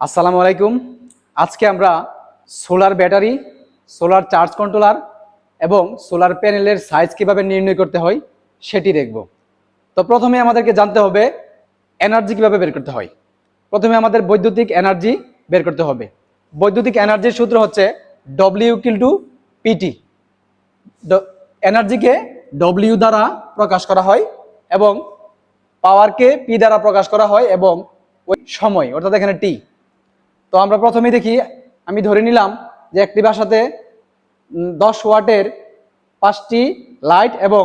আসসালামু আলাইকুম। আজকে আমরা solar battery, solar charge controller এবং সোলার প্যানেলের সাইজ কীভাবে নির্ণয় করতে হয় সেটি দেখব। তো প্রথমে আমাদেরকে জানতে হবে এনার্জি কীভাবে বের করতে হয়। প্রথমে আমাদের বৈদ্যুতিক এনার্জি বের করতে হবে। বৈদ্যুতিক এনার্জির সূত্র হচ্ছে ডব্লিউ কিল টু পিটি এনার্জিকে ডব্লিউ দ্বারা প্রকাশ করা হয় এবং পাওয়ারকে পি দ্বারা প্রকাশ করা হয় এবং ওই সময়, অর্থাৎ এখানে টি তো আমরা প্রথমে দেখি, আমি ধরে নিলাম যে একটি বাসাতে দশ ওয়াটের পাঁচটি লাইট এবং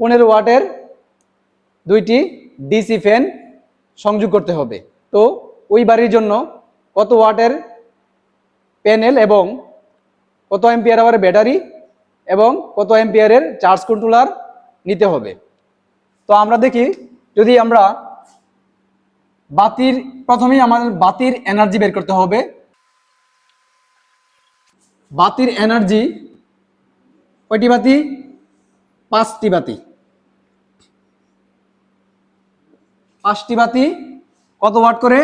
পনেরো ওয়াটের দুইটি ডিসি ফ্যান সংযোগ করতে হবে। তো ওই বাড়ির জন্য কত ওয়াটের প্যানেল এবং কত এম্পিয়ার আওয়ারের ব্যাটারি এবং কত এম্পিয়ারের চার্জ কন্ট্রোলার নিতে হবে। তো আমরা দেখি, যদি আমরা বাতির, প্রথমেই আমাদের বাতির এনার্জি বের করতে হবে। বাতির এনার্জি কয়টি বাতি? পাঁচটি বাতি। পাঁচটি বাতি কত ওয়াট করে?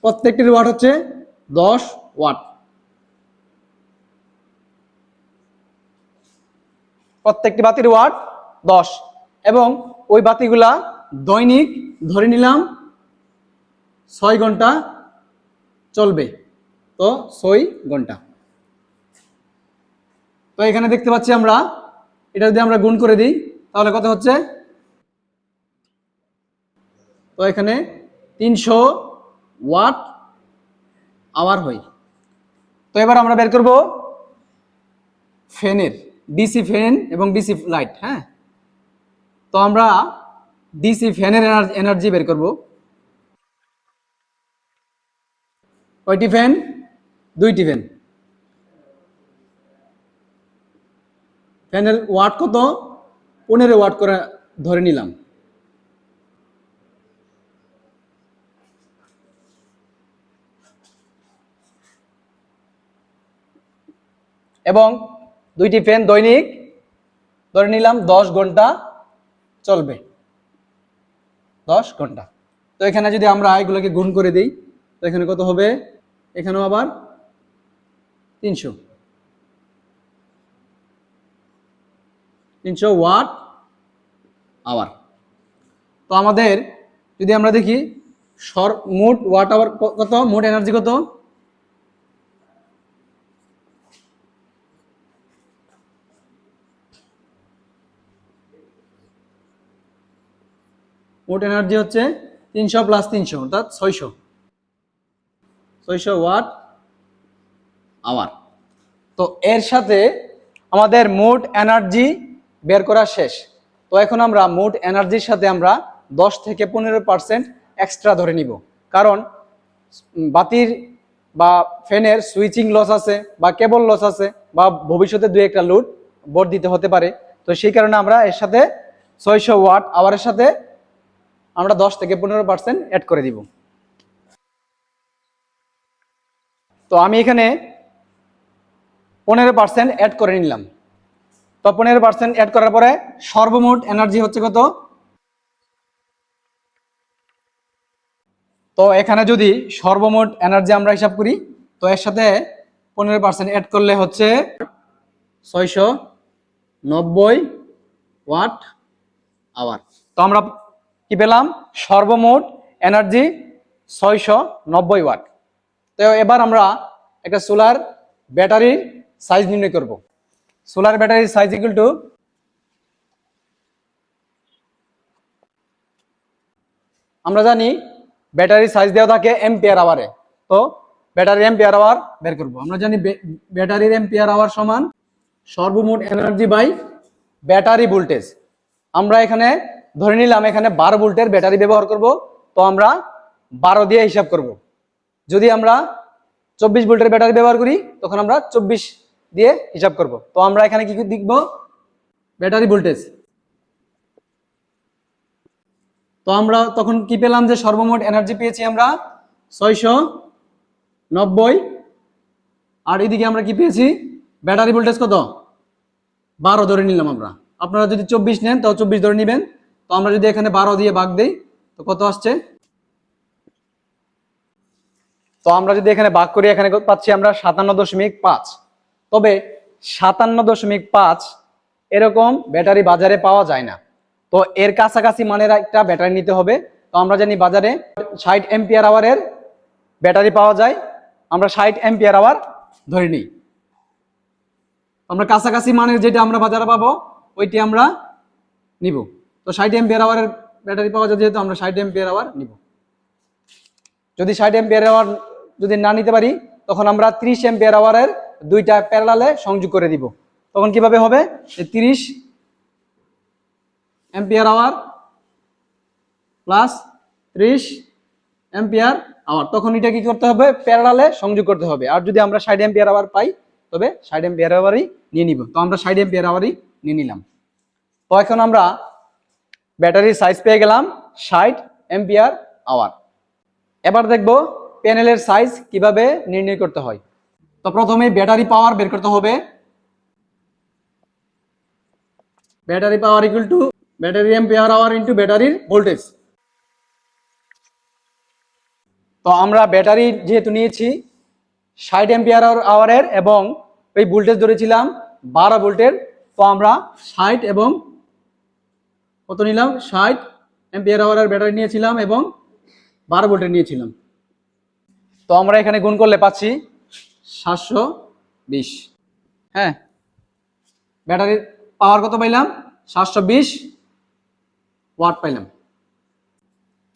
প্রত্যেকটির ওয়াট হচ্ছে দশ ওয়াট। প্রত্যেকটি বাতির ওয়াট দশ। এবং ওই বাতিগুলা দৈনিক ধরে নিলাম ছয় ঘণ্টা চলবে। তো ছয় ঘণ্টা। তো এখানে দেখতে পাচ্ছি আমরা, এটা যদি আমরা গুণ করে দিই, তাহলে কত হচ্ছে? তো এখানে তিনশো ওয়াট আওয়ার হয়। তো এবার আমরা বের করব ফ্যানের, ডিসি ফ্যান এবং ডিসি লাইট হ্যাঁ? তো আমরা ডিসি ফ্যানের এনার্জি বের করব। কয়টি ফ্যান? দুইটি ফ্যান। ফ্যানের ওয়াট কত? পনেরো ওয়াট করে ধরে নিলাম। এবং দুইটি ফ্যান দৈনিক, ধরে নিলাম দশ ঘণ্টা চলবে। দশ ঘণ্টা। তো এখানে যদি আমরা এগুলোকে গুণ করে দিই, তো এখানে কত হবে? এখানেও আবার তিনশো। তিনশো ওয়াট আওয়ার। তো আমাদের যদি আমরা দেখি, সর, মোট ওয়াট আওয়ার কত? মোট এনার্জি কত? মোট এনার্জি হচ্ছে তিনশো প্লাস তিনশো, অর্থাৎ ছয়শো। ছয়শো ওয়াট আওয়ার তো এর সাথে আমাদের মোট এনার্জি বের করা শেষ। তো এখন আমরা মোট এনার্জির সাথে আমরা দশ থেকে পনেরো পার্সেন্ট এক্সট্রা ধরে নিব। কারণ বাতির বা ফ্যানের সুইচিং লস আছে বা কেবল লস আছে বা ভবিষ্যতে দু একটা লোড বোর্ড দিতে হতে পারে। তো সেই কারণে আমরা এর সাথে ছয়শো ওয়াট আওয়ারের সাথে আমরা দশ থেকে পনেরো পার্সেন্ট অ্যাড করে দিব। তো আমি এখানে পনেরো পার্সেন্ট অ্যাড করে নিলাম। তো পনেরো পার্সেন্ট অ্যাড করার পরে সর্বমোট এনার্জি হচ্ছে কত? তো এখানে যদি সর্বমোট এনার্জি আমরা হিসাব করি, তো এর সাথে পনেরো পার্সেন্ট অ্যাড করলে হচ্ছে ছয়শো নব্বই ওয়াট আওয়ার। তো আমরা কি পেলাম? সর্বমোট এনার্জি ছয়শো নব্বই ওয়াট। তো এবার আমরা একটা সোলার ব্যাটারির সাইজ নির্ণয় করব। সোলার ব্যাটারির সাইজ ইকুয়াল টু আমরা জানি ব্যাটারি সাইজ দেওয়া থাকে এম্পিয়ার আওয়ারে তো ব্যাটারি এম্পিয়ার আওয়ার বের করব। আমরা জানি ব্যাটারির এম্পিয়ার আওয়ার সমান সর্বমোট এনার্জি বাই ব্যাটারি ভোল্টেজ আমরা এখানে ধরে নিলাম এখানে বারো ভোল্টের ব্যাটারি ব্যবহার করব। তো আমরা বারো দিয়ে হিসাব করব। যদি আমরা চব্বিশ ভোল্টের ব্যাটারি ব্যবহার করি, তখন আমরা চব্বিশ দিয়ে হিসাব করব। তো আমরা এখানে কি লিখব? Battery voltage. তো আমরা তখন কি পেলাম যে সর্বমোট এনার্জি পেয়েছি আমরা ছয়শো নব্বই। আর এদিকে আমরা কি পেয়েছি? ব্যাটারি ভোল্টেজ কত? বারো ধরে নিলাম আমরা। আপনারা যদি চব্বিশ নেন, তাও চব্বিশ ধরে নেবেন। তো আমরা যদি এখানে বারো দিয়ে ভাগ দিই, তো কত আসছে? তো আমরা যদি এখানে ভাগ করি, এখানে পাচ্ছি আমরা সাতান্ন দশমিক পাঁচ। তবে সাতান্ন দশমিক পাঁচ এরকম ব্যাটারি বাজারে পাওয়া যায় না। তো এর কাছাকাছি মানের একটা ব্যাটারি নিতে হবে। তো আমরা জানি বাজারে ষাট এম্পিয়ার আওয়ারের ব্যাটারি পাওয়া যায়। আমরা ষাট এম্পিয়ার আওয়ার ধরে নিই। আমরা কাছাকাছি মানের যেটা আমরা বাজারে পাবো, ওইটি আমরা নিব। তো ষাট এম্পিয়ার আওয়ারের ব্যাটারি পাওয়া যায় যেহেতু, আমরা ষাট এম্পিয়ার আওয়ার নিব। যদি ষাট এম্পিয়ার আওয়ার যদি না নিতে পারি, তখন আমরা ত্রিশ এম্পিয়ার আওয়ারের দুইটা প্যারালালে সংযোগ করে দিব। তখন কীভাবে হবে? তিরিশ এম্পিয়ার আওয়ার প্লাস ত্রিশ এম্পিয়ার আওয়ার তখন এটা কি করতে হবে? প্যারালালে সংযোগ করতে হবে। আর যদি আমরা ষাট এম্পিয়ার আওয়ার পাই, তবে ষাট এম্পিয়ার আওয়ারই নিয়ে নিব। তো আমরা ষাট এম্পিয়ার আওয়ারই নিয়ে নিলাম। তো এখন আমরা ব্যাটারির সাইজ পেয়ে গেলাম ষাট এম্পিয়ার আওয়ার এবার দেখব প্যানেলের সাইজ কীভাবে নির্ণয় করতে হয়? তো প্রথমে ব্যাটারি পাওয়ার বের করতে হবে। Battery power equal to battery ampere hour into ব্যাটারির ভোল্টেজ তো আমরা ব্যাটারি যেহেতু নিয়েছি, ষাট এম্পিয়ার আওয়ারের এবং ওই ভোল্টেজ ধরেছিলাম বারো ভোল্টের তো আমরা ষাট এবং কত নিলাম? ষাট এম্পিয়ার আওয়ারের ব্যাটারি নিয়েছিলাম এবং বারো ভোল্টের নিয়েছিলাম। তো আমরা এখানে গুণ করলে পাচ্ছি সাতশো বিশ। হ্যাঁ। ব্যাটারির পাওয়ার কত পাইলাম? সাতশো বিশ ওয়াট পাইলাম।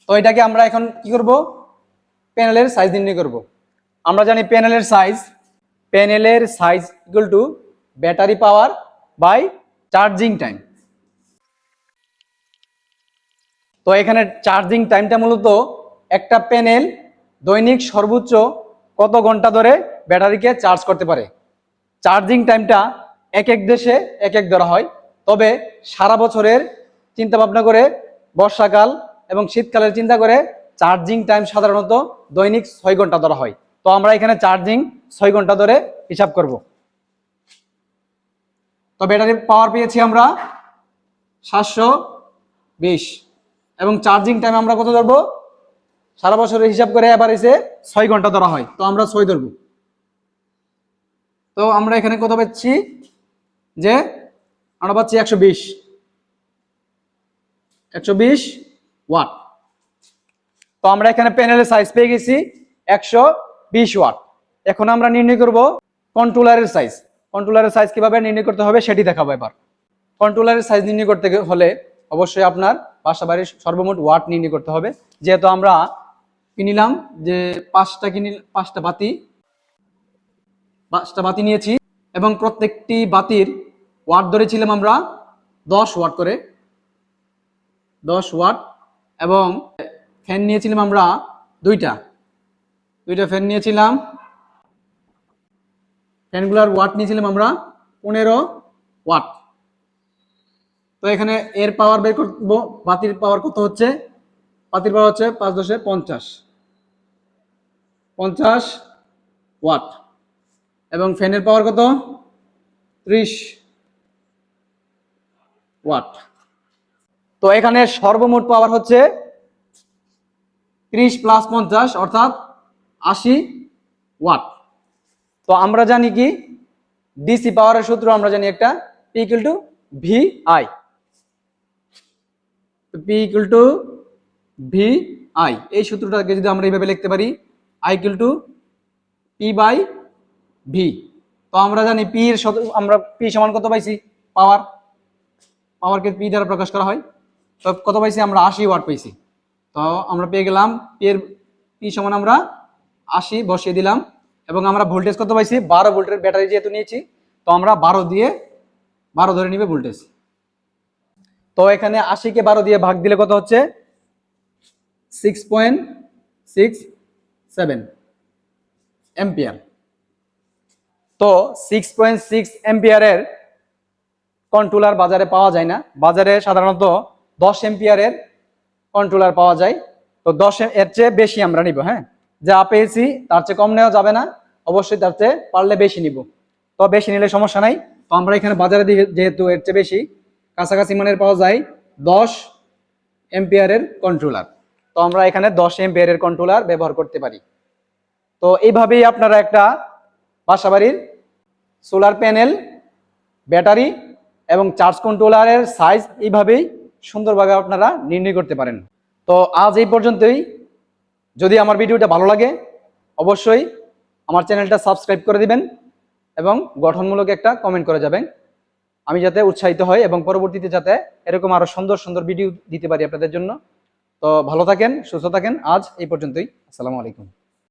তো এটাকে আমরা এখন কি করব? প্যানেলের সাইজ নির্ণয় করব। আমরা জানি প্যানেলের সাইজ প্যানেলের size equal to battery power by charging time তো এখানে চার্জিং টাইমটা মূলত একটা প্যানেল দৈনিক সর্বোচ্চ কত ঘণ্টা ধরে ব্যাটারিকে চার্জ করতে পারে? চার্জিং টাইমটা এক এক দেশে এক এক ধরা হয়। তবে সারা বছরের চিন্তা ভাবনা করে বর্ষাকাল এবং শীতকালের চিন্তা করে চার্জিং টাইম সাধারণত দৈনিক ছয় ঘণ্টা ধরা হয়। তো আমরা এখানে চার্জিং ছয় ঘণ্টা ধরে হিসাব করব। তো ব্যাটারি পাওয়ার পেয়েছি আমরা সাতশো বিশ। এবং চার্জিং টাইম আমরা কত ধরবো? সারা বছরের হিসাব করে এবার এসে ছয় ঘণ্টা ধরা হয়। তো আমরা ছয় ধরবো। তো আমরা এখানে কত পাচ্ছি? যে আমরা পাচ্ছি একশো বিশ। একশো বিশ ওয়াট। তো আমরা এখানে প্যানেলের সাইজ পেয়ে গেছি একশো বিশ ওয়াট। এখন আমরা নির্ণয় করব কন্ট্রোলারের সাইজ কন্ট্রোলারের সাইজ কীভাবে নির্ণয় করতে হবে সেটি দেখাবো এবার। কন্ট্রোলারের সাইজ নির্ণয় করতে হলে অবশ্যই আপনার বাসা বাড়ির সর্বমোট ওয়াট নির্ণয় করতে হবে। যেহেতু আমরা কিনিলাম যে পাঁচটা কিনি পাঁচটা বাতি পাঁচটা বাতি নিয়েছি এবং প্রত্যেকটি বাতির ওয়াট ধরেছিলাম আমরা দশ ওয়াট করে, দশ ওয়াট এবং ফ্যান নিয়েছিলাম আমরা দুইটা দুইটা ফ্যান নিয়েছিলাম, ফ্যানগুলোর ওয়াট নিয়েছিলাম আমরা পনেরো ওয়াট। তো এখানে এর পাওয়ার বের করব, বাতির পাওয়ার কত হচ্ছে? বাতির পাওয়ার হচ্ছে পাঁচ দশে পঞ্চাশ। পঞ্চাশ ওয়াট। এবং ফ্যানের পাওয়ার কত? ত্রিশ ওয়াট। তো এখানে সর্বমোট পাওয়ার হচ্ছে ত্রিশ প্লাস পঞ্চাশ, অর্থাৎ আশি ওয়াট। তো আমরা জানি কি? ডিসি পাওয়ারের সূত্র আমরা জানি একটা P equal to V I P equal to V I এই সূত্রটাকে যদি আমরা এইভাবে লিখতে পারি I equal to P by V তো আমরা জানি পি এর আমরা পি সমান কত পাইছি? পাওয়ার। পাওয়ারকে পি দ্বারা প্রকাশ করা হয়। তো কত পাইছি? আমরা আশি ওয়াট পাইছি। তো আমরা পেয়ে গেলাম পি এর পি সমান আমরা আশি বসিয়ে দিলাম। এবং আমরা ভোল্টেজ কত পাইছি? বারো ভোল্টের ব্যাটারি যেহেতু নিয়েছি, তো আমরা বারো দিয়ে বারো ধরে নিবে ভোল্টেজ। তো এখানে আশিকে বারো দিয়ে ভাগ দিলে কত হচ্ছে? Six point six seven ampere তো সিক্স পয়েন্ট সিক্স এম্পিয়ারের কন্ট্রোলার বাজারে পাওয়া যায় না। বাজারে সাধারণত দশ এম্পিয়ারের কন্ট্রোলার পাওয়া যায়। তো দশ এর চেয়ে বেশি আমরা নিব হ্যাঁ? যা পেয়েছি তার চেয়ে কম নেওয়া যাবে না। অবশ্যই তার চেয়ে পারলে বেশি নিব। তো বেশি নিলে সমস্যা নাই। তো আমরা এখানে বাজারে যেহেতু এর চেয়ে বেশি, কাছাকাছি মানের পাওয়া যায় দশ এম্পিয়ারের কন্ট্রোলার তো আমরা এখানে দশ এম্পিয়ারের কন্ট্রোলার ব্যবহার করতে পারি। তো এইভাবেই আপনারা একটা বাসাবাড়ির সোলার প্যানেল ব্যাটারি এবং চার্জ কন্ট্রোলারের সাইজ এইভাবেই সুন্দরভাবে আপনারা নির্ণয় করতে পারেন। তো আজ এই পর্যন্তই। যদি আমার ভিডিওটা ভালো লাগে, অবশ্যই আমার চ্যানেলটা সাবস্ক্রাইব করে দিবেন এবং গঠনমূলক একটা কমেন্ট করে যাবেন। আমি যাতে উৎসাহিত হই এবং পরবর্তীতে যাতে এরকম আরও সুন্দর সুন্দর ভিডিও দিতে পারি আপনাদের জন্য। তো ভালো থাকেন সুস্থ থাকেন। আজ এই পর্যন্তই। আসসালামু আলাইকুম।